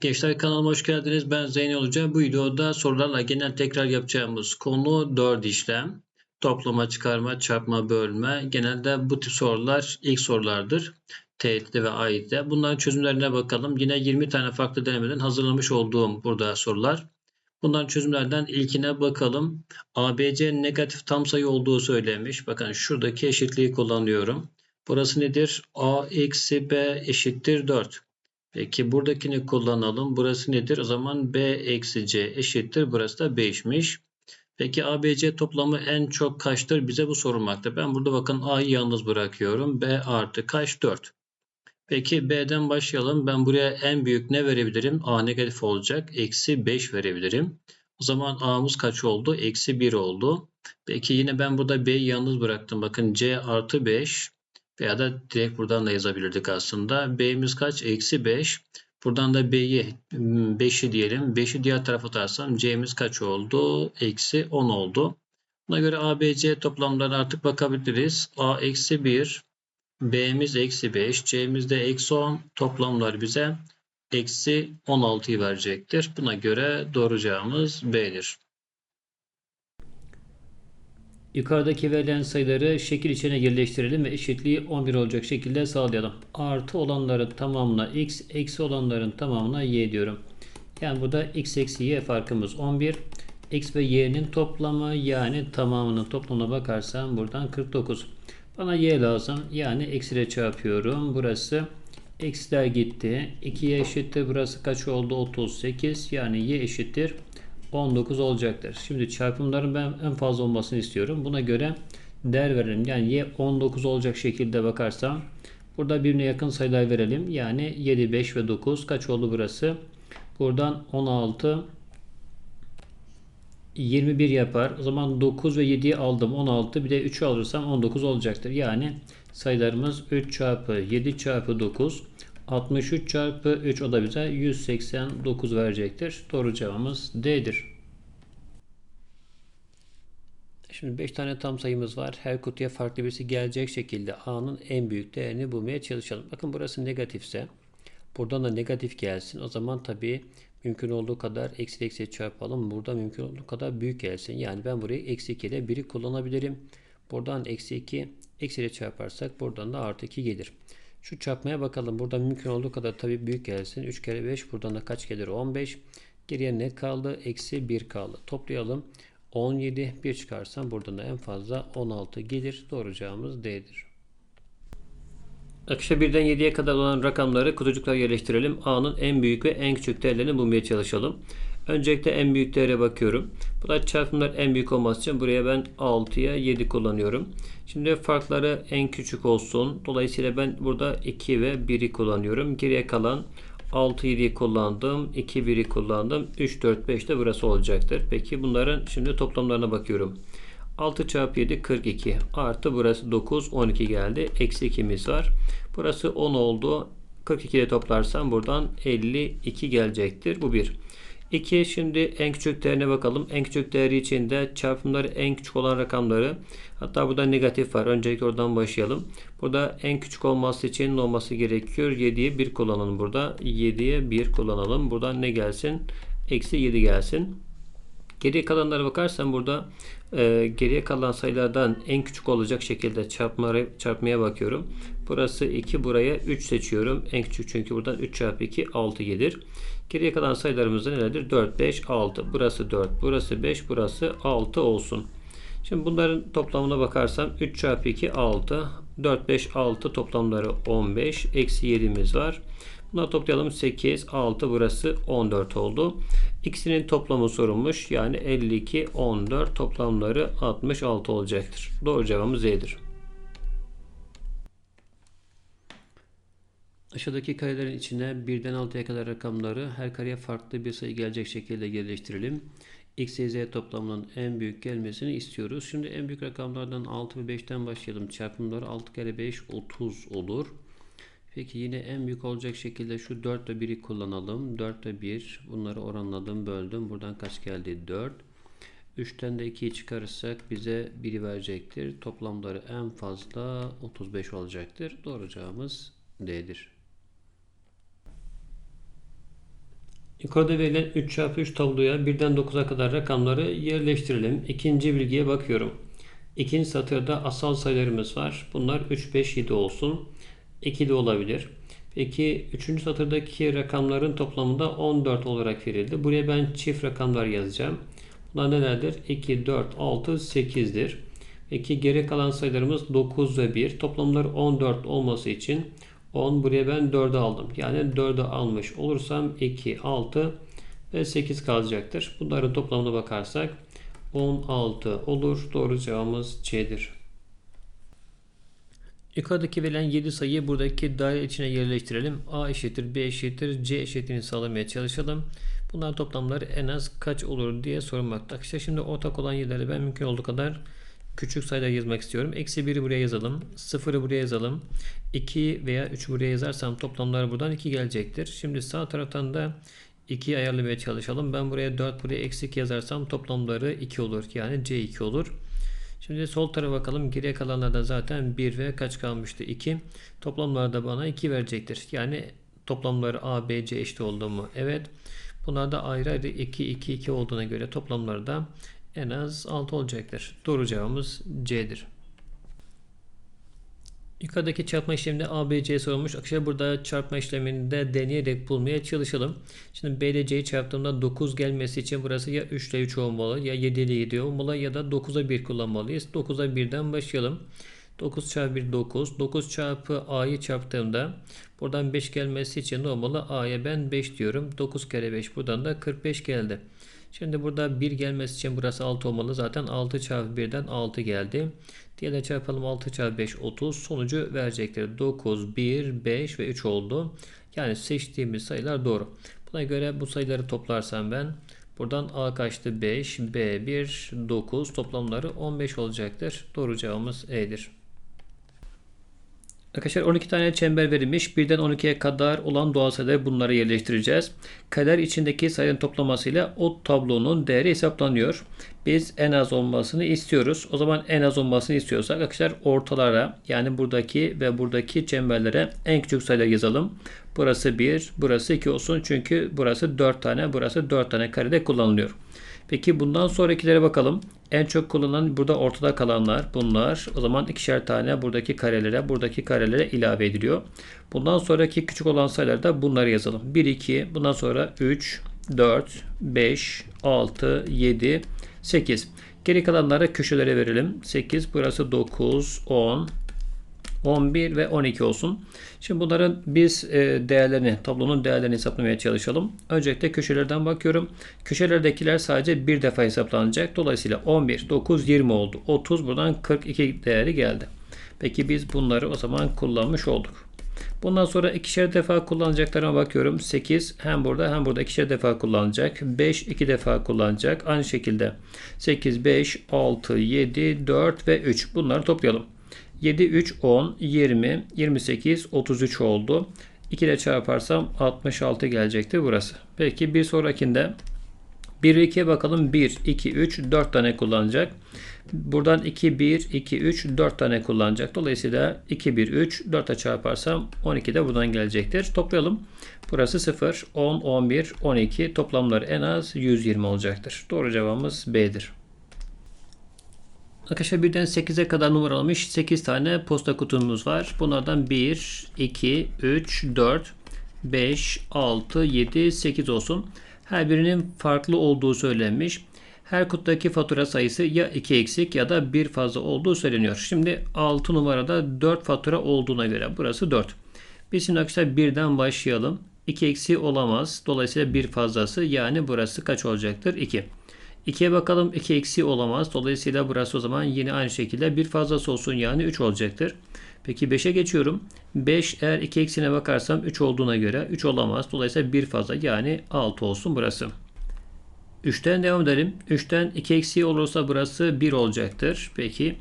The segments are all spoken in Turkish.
Gençler kanalıma hoş geldiniz. Ben Zeynel Hoca. Bu videoda sorularla genel tekrar yapacağımız konu 4 işlem. Toplama, çıkarma, çarpma, bölme. Genelde bu tip sorular ilk sorulardır. TYT'de ve AYT'de. Bunların çözümlerine bakalım. Yine 20 tane farklı denemeden hazırlamış olduğum burada sorular. Bunların çözümlerden ilkine bakalım. ABC negatif tam sayı olduğu söylemiş. Bakın şuradaki eşitliği kullanıyorum. Burası nedir? A eksi B eşittir 4. Peki buradakini kullanalım. Burası nedir? O zaman B eksi C eşittir. Burası da 5'miş. Peki ABC toplamı en çok kaçtır? Bize bu sorulmakta. Ben burada bakın A'yı yalnız bırakıyorum. B artı kaç? 4. Peki B'den başlayalım. Ben buraya en büyük ne verebilirim? A negatif olacak. Eksi 5 verebilirim. O zaman A'mız kaç oldu? Eksi 1 oldu. Peki yine ben burada B'yi yalnız bıraktım. Bakın C artı 5 veya da direkt buradan da yazabilirdik aslında. B'miz kaç? Eksi 5. Buradan da B'yi 5'i diyelim. 5'i diğer tarafa atarsam C'miz kaç oldu? Eksi 10 oldu. Buna göre ABC toplamlarına artık bakabiliriz. A eksi 1, B'miz eksi 5, C'miz de eksi 10. Toplamlar bize eksi 16'yı verecektir. Buna göre doğru cevabımız B'dir. Yukarıdaki verilen sayıları şekil içine yerleştirelim ve eşitliği 11 olacak şekilde sağlayalım. Artı olanların tamamına x, eksi olanların tamamına y diyorum. Yani burada x eksi y farkımız 11. x ve y'nin toplamı yani tamamının toplamına bakarsam buradan 49. Bana y lazım. Yani eksiyle çarpıyorum. Burası eksiler gitti. 2y eşittir. Burası kaç oldu? 38. Yani y eşittir. 19 olacaktır. Şimdi çarpımların ben en fazla olmasını istiyorum. Buna göre değer verelim. Yani y 19 olacak şekilde bakarsam burada birbirine yakın sayılar verelim. Yani 7, 5 ve 9 kaç oldu burası? Buradan 16 21 yapar. O zaman 9 ve 7'yi aldım. 16 bir de 3'ü alırsam 19 olacaktır. Yani sayılarımız 3 çarpı 7 çarpı 9 63 çarpı 3 o da bize 189 verecektir. Doğru cevabımız D'dir. Şimdi 5 tane tam sayımız var. Her kutuya farklı birisi gelecek şekilde A'nın en büyük değerini bulmaya çalışalım. Bakın burası negatifse buradan da negatif gelsin. O zaman tabii mümkün olduğu kadar eksi eksi çarpalım. Burada mümkün olduğu kadar büyük gelsin. Yani ben burayı eksi 2 ile 1'i kullanabilirim. Buradan eksi 2 eksi ile çarparsak buradan da artı 2 gelir. Şu çarpmaya bakalım. Burada mümkün olduğu kadar tabii büyük gelsin. 3 kere 5 buradan da kaç gelir? 15. Geriye ne kaldı? Eksi 1 kaldı. Toplayalım. 17 1 çıkarsam buradan da en fazla 16 gelir. Doğru cevabımız D'dir. Akışa 1'den 7'ye kadar olan rakamları kutucuklara yerleştirelim. A'nın en büyük ve en küçük değerlerini bulmaya çalışalım. Öncelikle en büyük değere bakıyorum. Bu da çarpımlar en büyük olması için buraya ben 6'ya 7 kullanıyorum. Şimdi farkları en küçük olsun. Dolayısıyla ben burada 2 ve 1'i kullanıyorum. Geriye kalan 6 7'yi kullandım. 2 1'i kullandım. 3 4 5 de burası olacaktır. Peki bunların şimdi toplamlarına bakıyorum. 6 çarpı 7 42 artı burası 9 12 geldi. Eksi 2'miz var. Burası 10 oldu. 42 ile toplarsam buradan 52 gelecektir. Bu 1. 2 şimdi en küçük değerine bakalım. En küçük değeri için de çarpımları en küçük olan rakamları hatta burada negatif var. Öncelikle oradan başlayalım. Burada en küçük olması için ne olması gerekiyor? 7'ye 1 kullanalım burada. 7'ye 1 kullanalım. Buradan ne gelsin? Eksi 7 gelsin. Geriye kalanlara bakarsan burada e, geriye kalan sayılardan en küçük olacak şekilde çarpmaya, çarpmaya bakıyorum. Burası 2 buraya 3 seçiyorum. En küçük çünkü buradan 3 çarpı 2 6 gelir. Geriye kalan sayılarımız da nelerdir? 4, 5, 6. Burası 4, burası 5, burası 6 olsun. Şimdi bunların toplamına bakarsam 3 çarpı 2 6. 4, 5, 6 toplamları 15. Eksi 7'miz var. Bunları toplayalım 8, 6 burası 14 oldu. İkisinin toplamı sorulmuş. Yani 52, 14 toplamları 66 olacaktır. Doğru cevabımız E'dir. Aşağıdaki karelerin içine birden 6'ya kadar rakamları her kareye farklı bir sayı gelecek şekilde yerleştirelim. X, Y, Z toplamının en büyük gelmesini istiyoruz. Şimdi en büyük rakamlardan 6 ve 5'ten başlayalım. Çarpımları 6 kere 5 30 olur. Peki yine en büyük olacak şekilde şu 4 ve 1'i kullanalım. 4 ve 1 bunları oranladım böldüm. Buradan kaç geldi? 4. 3'ten de 2'yi çıkarırsak bize 1'i verecektir. Toplamları en fazla 35 olacaktır. Doğru cevabımız D'dir. Yukarıda verilen 3 çarpı 3 tabloya birden 9'a kadar rakamları yerleştirelim. İkinci bilgiye bakıyorum. İkinci satırda asal sayılarımız var. Bunlar 3, 5, 7 olsun. 2 de olabilir. Peki 3. satırdaki rakamların toplamında 14 olarak verildi. Buraya ben çift rakamlar yazacağım. Bunlar nelerdir? 2, 4, 6, 8'dir. Peki geri kalan sayılarımız 9 ve 1. Toplamları 14 olması için 10 buraya ben 4'ü aldım. Yani 4'ü almış olursam 2, 6 ve 8 kalacaktır. Bunların toplamına bakarsak 16 olur. Doğru cevabımız C'dir. Yukarıdaki verilen 7 sayıyı buradaki daire içine yerleştirelim. A eşittir, B eşittir, C eşitliğini sağlamaya çalışalım. Bunların toplamları en az kaç olur diye sormakta. İşte şimdi ortak olan yerleri ben mümkün olduğu kadar küçük sayılar yazmak istiyorum. Eksi 1'i buraya yazalım. 0'ı buraya yazalım. 2 veya 3 buraya yazarsam toplamlar buradan 2 gelecektir. Şimdi sağ taraftan da 2'yi ayarlamaya çalışalım. Ben buraya 4 buraya eksik yazarsam toplamları 2 olur. Yani C2 olur. Şimdi sol tarafa bakalım. Geriye kalanlarda zaten 1 ve kaç kalmıştı? 2. Toplamlarda bana 2 verecektir. Yani toplamları A, B, C eşit oldu mu? Evet. Bunlar da ayrı ayrı 2, 2, 2 olduğuna göre toplamları da en az 6 olacaktır. Doğru cevabımız C'dir. Yukarıdaki çarpma işleminde A, B, C sorulmuş. Arkadaşlar burada çarpma işleminde deneyerek bulmaya çalışalım. Şimdi B ile C'yi çarptığımda 9 gelmesi için burası ya 3 ile 3 olmalı ya 7 ile 7 olmalı ya da 9'a 1 kullanmalıyız. 9'a 1'den başlayalım. 9 çarpı 1 9. 9 çarpı A'yı çarptığımda buradan 5 gelmesi için ne olmalı? A'ya ben 5 diyorum. 9 kere 5 buradan da 45 geldi. Şimdi burada 1 gelmesi için burası 6 olmalı. Zaten 6 çarpı 1'den 6 geldi. Diğerine çarpalım 6 çarpı 5 30 sonucu verecektir. 9, 1, 5 ve 3 oldu. Yani seçtiğimiz sayılar doğru. Buna göre bu sayıları toplarsam ben buradan A kaçtı 5, B 1, 9 toplamları 15 olacaktır. Doğru cevabımız E'dir. Arkadaşlar 12 tane çember verilmiş. Birden 12'ye kadar olan doğal sayıları bunları yerleştireceğiz. Kader içindeki sayının toplamasıyla o tablonun değeri hesaplanıyor. Biz en az olmasını istiyoruz. O zaman en az olmasını istiyorsak arkadaşlar ortalara yani buradaki ve buradaki çemberlere en küçük sayıları yazalım. Burası 1, burası 2 olsun. Çünkü burası 4 tane, burası 4 tane karede kullanılıyor. Peki bundan sonrakilere bakalım. En çok kullanılan burada ortada kalanlar bunlar. O zaman ikişer tane buradaki karelere, buradaki karelere ilave ediliyor. Bundan sonraki küçük olan sayılarda bunları yazalım. 1, 2, bundan sonra 3, 4, 5, 6, 7, 8. Geri kalanları köşelere verelim. 8, burası 9, 10, 11 ve 12 olsun. Şimdi bunların biz e, değerlerini, tablonun değerlerini hesaplamaya çalışalım. Öncelikle köşelerden bakıyorum. Köşelerdekiler sadece bir defa hesaplanacak. Dolayısıyla 11, 9, 20 oldu. 30 buradan 42 değeri geldi. Peki biz bunları o zaman kullanmış olduk. Bundan sonra ikişer defa kullanacaklarıma bakıyorum. 8 hem burada hem burada ikişer defa kullanacak. 5 iki defa kullanacak. Aynı şekilde 8, 5, 6, 7, 4 ve 3. Bunları toplayalım. 7, 3, 10, 20, 28, 33 oldu. 2 ile çarparsam 66 gelecektir burası. Peki bir sonrakinde 1 ve 2'ye bakalım. 1, 2, 3, 4 tane kullanacak. Buradan 2, 1, 2, 3, 4 tane kullanacak. Dolayısıyla 2, 1, 3, 4'e çarparsam 12 de buradan gelecektir. Toplayalım. Burası 0, 10, 11, 12. Toplamları en az 120 olacaktır. Doğru cevabımız B'dir. Arkadaşlar birden 8'e kadar numaralamış 8 tane posta kutumuz var. Bunlardan 1, 2, 3, 4, 5, 6, 7, 8 olsun. Her birinin farklı olduğu söylenmiş. Her kuttaki fatura sayısı ya 2 eksik ya da 1 fazla olduğu söyleniyor. Şimdi 6 numarada 4 fatura olduğuna göre burası 4. Biz şimdi arkadaşlar birden başlayalım. 2 eksi olamaz. Dolayısıyla 1 fazlası yani burası kaç olacaktır? 2. 2'ye bakalım 2 eksi olamaz. Dolayısıyla burası o zaman yine aynı şekilde bir fazlası olsun yani 3 olacaktır. Peki 5'e geçiyorum. 5 eğer 2 eksine bakarsam 3 olduğuna göre 3 olamaz. Dolayısıyla bir fazla yani 6 olsun burası. 3'ten devam edelim. 3'ten 2 eksi olursa burası 1 olacaktır. Peki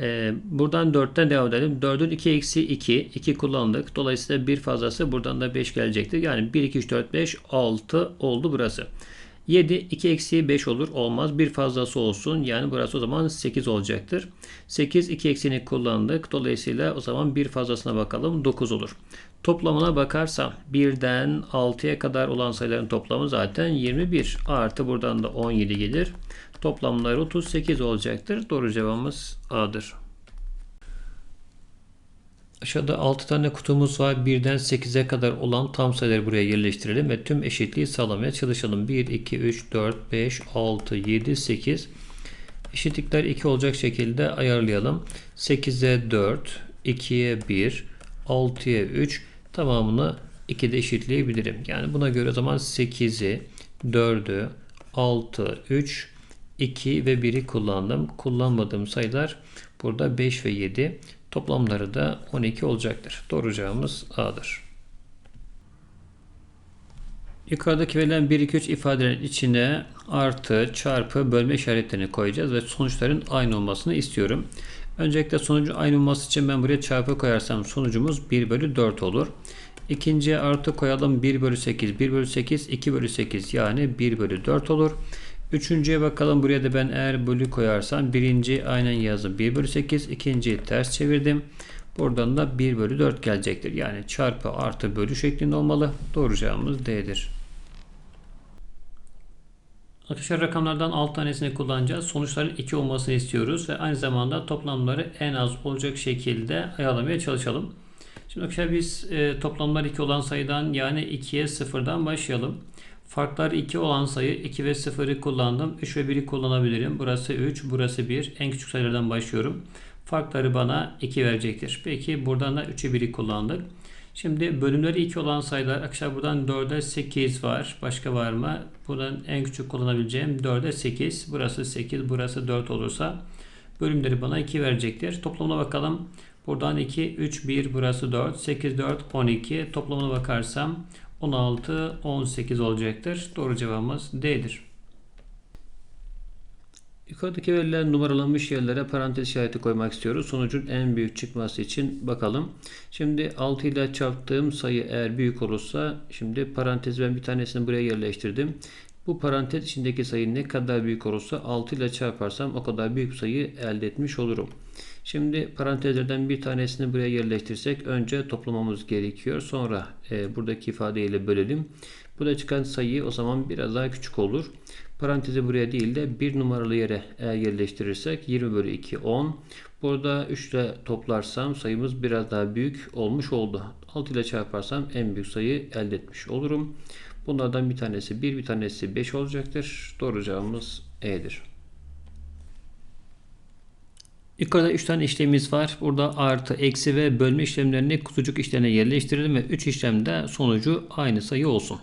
e, buradan 4'ten devam edelim. 4'ün 2 eksi 2. 2 kullandık. Dolayısıyla bir fazlası buradan da 5 gelecektir. Yani 1, 2, 3, 4, 5, 6 oldu burası. 7 2 eksiği 5 olur. Olmaz. Bir fazlası olsun. Yani burası o zaman 8 olacaktır. 8 2 eksiğini kullandık. Dolayısıyla o zaman bir fazlasına bakalım. 9 olur. Toplamına bakarsam 1'den 6'ya kadar olan sayıların toplamı zaten 21. Artı buradan da 17 gelir. Toplamları 38 olacaktır. Doğru cevabımız A'dır. Aşağıda 6 tane kutumuz var. 1'den 8'e kadar olan tam sayıları buraya yerleştirelim ve tüm eşitliği sağlamaya çalışalım. 1, 2, 3, 4, 5, 6, 7, 8. Eşitlikler 2 olacak şekilde ayarlayalım. 8'e 4, 2'ye 1, 6'ya 3 tamamını 2'de eşitleyebilirim. Yani buna göre zaman 8'i, 4'ü, 6, 3, 2 ve 1'i kullandım. Kullanmadığım sayılar burada 5 ve 7. Toplamları da 12 olacaktır. Doğru cevabımız A'dır. Yukarıdaki verilen 1, 2, 3 ifadelerin içine artı, çarpı, bölme işaretlerini koyacağız ve sonuçların aynı olmasını istiyorum. Öncelikle sonucu aynı olması için ben buraya çarpı koyarsam sonucumuz 1 bölü 4 olur. İkinciye artı koyalım 1 bölü 8, 1 bölü 8, 2 bölü 8 yani 1 bölü 4 olur. Üçüncüye bakalım buraya da ben eğer bölü koyarsam birinci aynen yazdım 1 bölü 8, ikinciyi ters çevirdim. Buradan da 1 bölü 4 gelecektir. Yani çarpı artı bölü şeklinde olmalı. Doğru cevabımız D'dir. Arkadaşlar rakamlardan 6 tanesini kullanacağız. Sonuçların 2 olmasını istiyoruz ve aynı zamanda toplamları en az olacak şekilde ayarlamaya çalışalım. Şimdi arkadaşlar biz e, toplamlar 2 olan sayıdan yani 2'ye 0'dan başlayalım. Farklar 2 olan sayı 2 ve 0'ı kullandım. 3 ve 1'i kullanabilirim. Burası 3, burası 1. En küçük sayılardan başlıyorum. Farkları bana 2 verecektir. Peki buradan da 3'ü 1'i kullandık. Şimdi bölümleri 2 olan sayılar arkadaşlar buradan 4'e 8 var. Başka var mı? Buradan en küçük kullanabileceğim 4'e 8. Burası 8, burası 4 olursa bölümleri bana 2 verecektir. Toplamına bakalım. Buradan 2, 3, 1, burası 4, 8, 4, 12. Toplamına bakarsam 16, 18 olacaktır. Doğru cevabımız D'dir. Yukarıdaki verilen numaralanmış yerlere parantez işareti koymak istiyoruz. Sonucun en büyük çıkması için bakalım. Şimdi 6 ile çarptığım sayı eğer büyük olursa şimdi parantez ben bir tanesini buraya yerleştirdim. Bu parantez içindeki sayı ne kadar büyük olursa 6 ile çarparsam o kadar büyük sayı elde etmiş olurum. Şimdi parantezlerden bir tanesini buraya yerleştirsek önce toplamamız gerekiyor. Sonra e, buradaki ifadeyle bölelim. Burada çıkan sayı o zaman biraz daha küçük olur. Parantezi buraya değil de bir numaralı yere eğer yerleştirirsek 20 bölü 2 10. Burada 3 ile toplarsam sayımız biraz daha büyük olmuş oldu. 6 ile çarparsam en büyük sayı elde etmiş olurum. Bunlardan bir tanesi 1 bir tanesi 5 olacaktır. Doğru cevabımız E'dir. Yukarıda 3 tane işlemimiz var. Burada artı, eksi ve bölme işlemlerini kutucuk işlerine yerleştirelim ve 3 işlemde sonucu aynı sayı olsun.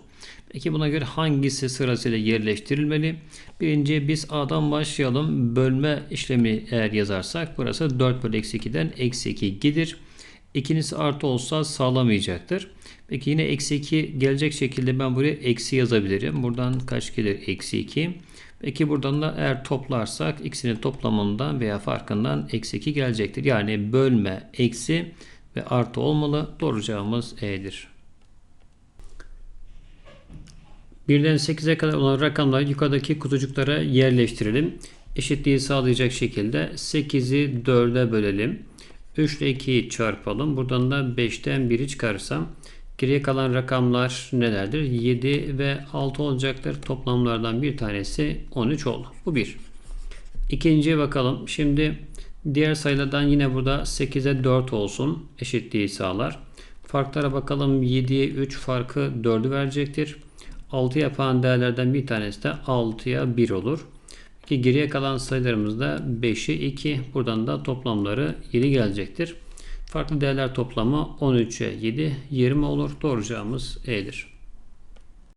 Peki buna göre hangisi sırasıyla yerleştirilmeli? Birinci biz A'dan başlayalım. Bölme işlemi eğer yazarsak burası 4 bölü eksi 2'den eksi 2 gelir. İkincisi artı olsa sağlamayacaktır. Peki yine eksi 2 gelecek şekilde ben buraya eksi yazabilirim. Buradan kaç gelir? Eksi 2. Peki buradan da eğer toplarsak ikisinin toplamından veya farkından eksi 2 gelecektir. Yani bölme eksi ve artı olmalı. Doğru cevabımız E'dir. Birden 8'e kadar olan rakamları yukarıdaki kutucuklara yerleştirelim. Eşitliği sağlayacak şekilde 8'i 4'e bölelim. 3 ile 2'yi çarpalım. Buradan da 5'ten 1'i çıkarırsam geriye kalan rakamlar nelerdir? 7 ve 6 olacaktır. Toplamlardan bir tanesi 13 oldu. Bu bir. İkinciye bakalım. Şimdi diğer sayılardan yine burada 8'e 4 olsun. Eşitliği sağlar. Farklara bakalım. 7'ye 3 farkı 4'ü verecektir. 6 yapan değerlerden bir tanesi de 6'ya 1 olur. Ki geriye kalan sayılarımız da 5'e 2. Buradan da toplamları 7 gelecektir. Farklı değerler toplamı 13'e 7, 20 olur. Doğru cevabımız E'dir.